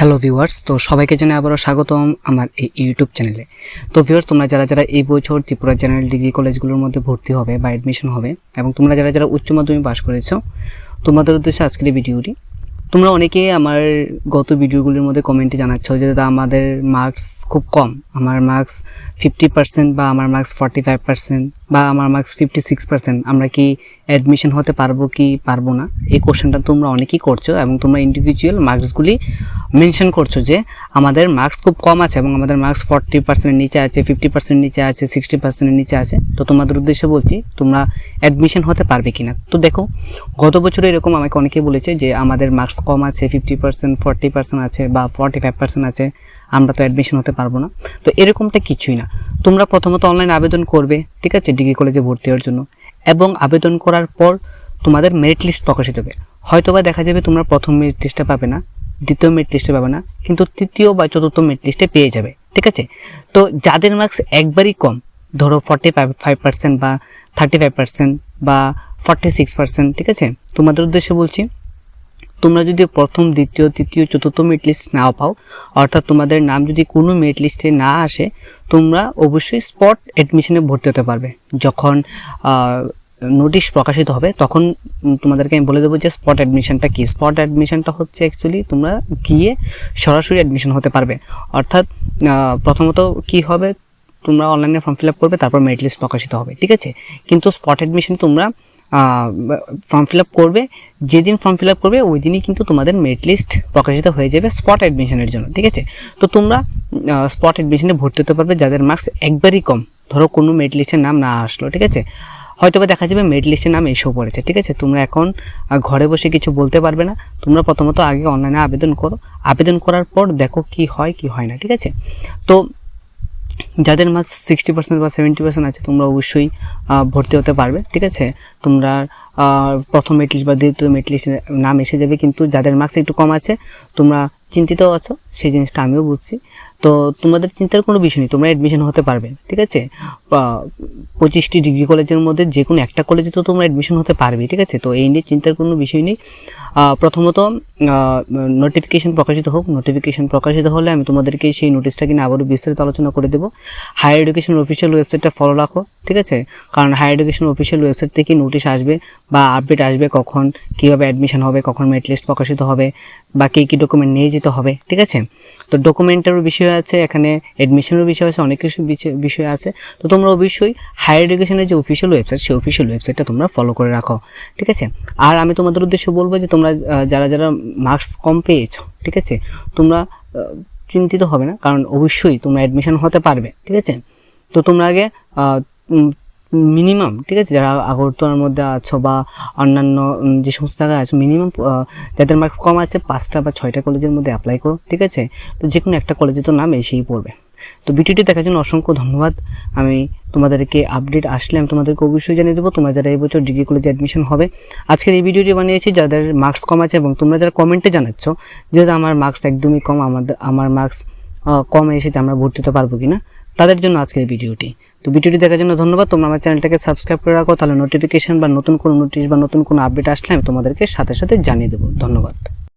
Hello viewers, তো সবাইকে জানাই আবারও স্বাগতম আমার এই ইউটিউব চ্যানেলে। তো ভিউয়ার্স, তোমরা যারা যারা এই বছর ত্রিপুরা জেনারেল ডিগ্রি কলেজগুলোর মধ্যে ভর্তি হবে বা অ্যাডমিশন হবে এবং তোমরা যারা যারা উচ্চ মাধ্যমিক পাস করেছ, তোমাদের উদ্দেশ্যে আজকের এই ভিডিওটি। তোমরা অনেকে আমার গত ভিডিওগুলির মধ্যে কমেন্টে জানাচ্ছ যে, দাদা, আমাদের মার্কস খুব কম। আমার মার্কস ফিফটি পার্সেন্ট বা আমার মার্কস ফর্টি ফাইভ পার্সেন্ট বা আমার মার্কস ফিফটি সিক্স পার্সেন্ট আমরা কি অ্যাডমিশন হতে পারব কি পারব না? এই কোশ্চেনটা তোমরা অনেকেই করছ এবং তোমরা ইন্ডিভিজুয়াল মার্কসগুলি মেনশন করছ যে আমাদের মার্কস খুব কম আছে এবং আমাদের মার্কস ফর্টি পার্সেন্টের নিচে আছে ফিফটি পার্সেন্ট নিচে আছে সিক্সটি পার্সেন্টের নিচে আছে। তো তোমাদের উদ্দেশ্যে বলছি, তোমরা অ্যাডমিশন হতে পারবে কি না তো দেখো, গত বছর এরকম আমাকে অনেকে বলেছে যে আমাদের মার্কস কম আছে ফিফটি পার্সেন্ট ফর্টি পার্সেন্ট আছে বা ফর্টি ফাইভ পার্সেন্ট আছে, আমরা তো অ্যাডমিশন হতে পারব না। তো এরকমটা কিছুই না। তোমরা প্রথমত অনলাইন আবেদন করবে, ঠিক আছে, ডিগ্রি কলেজে ভর্তি হওয়ার জন্য। এবং আবেদন করার পর তোমাদের মেরিট লিস্ট প্রকাশিত হবে। হয়তোবা দেখা যাবে তোমরা প্রথম মেরিট লিস্টে পাবে না, দ্বিতীয় মেরিট লিস্টে পাবে না, কিন্তু তৃতীয় বা চতুর্থ মেরিট লিস্টে পেয়ে যাবে, ঠিক আছে? তো যাদের মার্কস একবারই কম, ধরো ফর্টি ফাইভ পার্সেন্ট বা থার্টি ফাইভ পার্সেন্ট বা ফর্টি সিক্স পার্সেন্ট ঠিক আছে? তোমাদের উদ্দেশ্যে বলছি তোমরা যদি প্রথম, দ্বিতীয়, তৃতীয়, চতুর্থ মেরিট লিস্ট নাও পাও, অর্থাৎ তোমাদের নাম যদি কোনো মেরিট লিস্টে না আসে, তোমরা অবশ্যই স্পট অ্যাডমিশনে ভর্তি হতে পারবে। যখন নোটিশ প্রকাশিত হবে, তখন তোমাদেরকে আমি বলে দেবো যে স্পট অ্যাডমিশনটা কী। স্পট অ্যাডমিশনটা হচ্ছে অ্যাকচুয়ালি তোমরা গিয়ে সরাসরি অ্যাডমিশন হতে পারবে। অর্থাৎ প্রথমত কি হবে? তোমরা অনলাইনে ফর্ম ফিল আপ করবে, তারপর মেরিট লিস্ট প্রকাশিত হবে, ঠিক আছে? কিন্তু স্পট অ্যাডমিশন তোমরা ফর্ম ফিল আপ করবে, যেদিন ফর্ম ফিল আপ করবে ওই দিনই কিন্তু তোমাদের মেরিট লিস্ট প্রকাশিত হয়ে যাবে স্পট অ্যাডমিশনের জন্য, ঠিক আছে? তো তোমরা স্পট অ্যাডমিশনে ভর্তি হতে পারবে যাদের মার্কস একবারই কম। ধরো কোনো মেরিট লিস্টের নাম না আসলো, ঠিক আছে? হয়তো বা দেখা যাবে মেরিট লিস্টের নাম এসেও পড়েছে, ঠিক আছে? তোমরা এখন ঘরে বসে কিছু বলতে পারবে না। তোমরা প্রথমত আগে অনলাইনে আবেদন করো। আবেদন করার পর দেখো কি হয় কি হয় না, ঠিক আছে? তো যাদের মার্কস সিক্সটি পার্সেন্ট বা সেভেন্টি পার্সেন্ট আছে, তোমরা অবশ্যই ভর্তি হতে পারবে, ঠিক আছে? তোমরা প্রথম মেট লিস্ট বা দ্বিতীয় মেট লিস্টে নাম এসে যাবে, কিন্তু যাদের মার্কস একটু কম আছে, তোমরা চিন্তিত আছো, সেই জিনিসটা আমিও বুঝছি। তো তোমাদের চিন্তার কোনো বিষয় নেই, তোমরা অ্যাডমিশন হতে পারবে, ঠিক আছে? পঁচিশটি ডিগ্রি কলেজের মধ্যে যে কোনো একটা কলেজে তো তোমরা অ্যাডমিশন হতে পারবে, ঠিক আছে? তো এই নিয়ে চিন্তার কোনো বিষয় নেই। প্রথমত নোটিফিকেশন প্রকাশিত হোক নোটিফিকেশন প্রকাশিত হলে আমি তোমাদেরকে সেই নোটিশটা কিনে আবারও বিস্তারিত আলোচনা করে দেবো। হায়ার এডুকেশন অফিসিয়াল ওয়েবসাইটটা ফলো রাখো, ঠিক আছে? কারণ হায়ার এডুকেশন অফিসিয়াল ওয়েবসাইট থেকে নোটিশ আসবে বা আপডেট আসবে কখন, কীভাবে অ্যাডমিশন হবে, কখন মেরিট লিস্ট প্রকাশিত হবে বা কী কী ডকুমেন্ট নিয়ে যেতে হবে, ঠিক আছে? তো ডকুমেন্টেরও বিষয় আছে, এখানে অ্যাডমিশনের বিষয় আছে, অনেক কিছু বিষয়- আছে। তো তোমরা অবশ্যই হায়ার এডুকেশনের যে অফিসিয়াল ওয়েবসাইট সেই অফিসিয়াল ওয়েবসাইটটা তোমরা ফলো করে রাখো, ঠিক আছে? আর আমি তোমাদের উদ্দেশ্যে বলব যে তোমরা যারা যারা মার্কস কম পেয়েছ, ঠিক আছে? তোমরা চিন্তিত হবে না, কারণ অবশ্যই তোমরা অ্যাডমিশন হতে পারবে, ঠিক আছে? তো তোমরা আগে মিনিমাম, ঠিক আছে? যারা আগরতলার মধ্যে আছো বা অন্যান্য যে সমস্ত জায়গায় আছো, মিনিমাম যাদের মার্কস কম আছে, পাঁচটা বা ছয়টা কলেজের মধ্যে অ্যাপ্লাই করো, ঠিক আছে? তো যে কোনো একটা কলেজে তো নাম এসেই পড়বে। তো ভিডিওটি দেখার জন্য অসংখ্য ধন্যবাদ। আমি তোমাদেরকে আপডেট আসলে আমি তোমাদেরকে অবশ্যই জানিয়ে দেবো, তোমরা যারা এই বছর ডিগ্রি কলেজে অ্যাডমিশন হবে। আজকের এই ভিডিওটি বানিয়েছি যাদের মার্কস কম আছে এবং তোমরা যারা কমেন্টে জানাচ্ছ যে আমার মার্কস একদমই কম, আমাদের, আমার মার্কস কম এসেছে, আমরা ভর্তি হতে পারব কিনা? তাদের জন্য আজকের ভিডিওটি। তো ভিডিওটি দেখার জন্য ধন্যবাদ। তোমরা আমার চ্যানেলটাকে সাবস্ক্রাইব করে রাখো, তাহলে নোটিফিকেশান বা নতুন কোনো নোটিশ বা নতুন কোনো আপডেট আসলে আমি তোমাদেরকে সাথে সাথে জানিয়ে দেবো। ধন্যবাদ।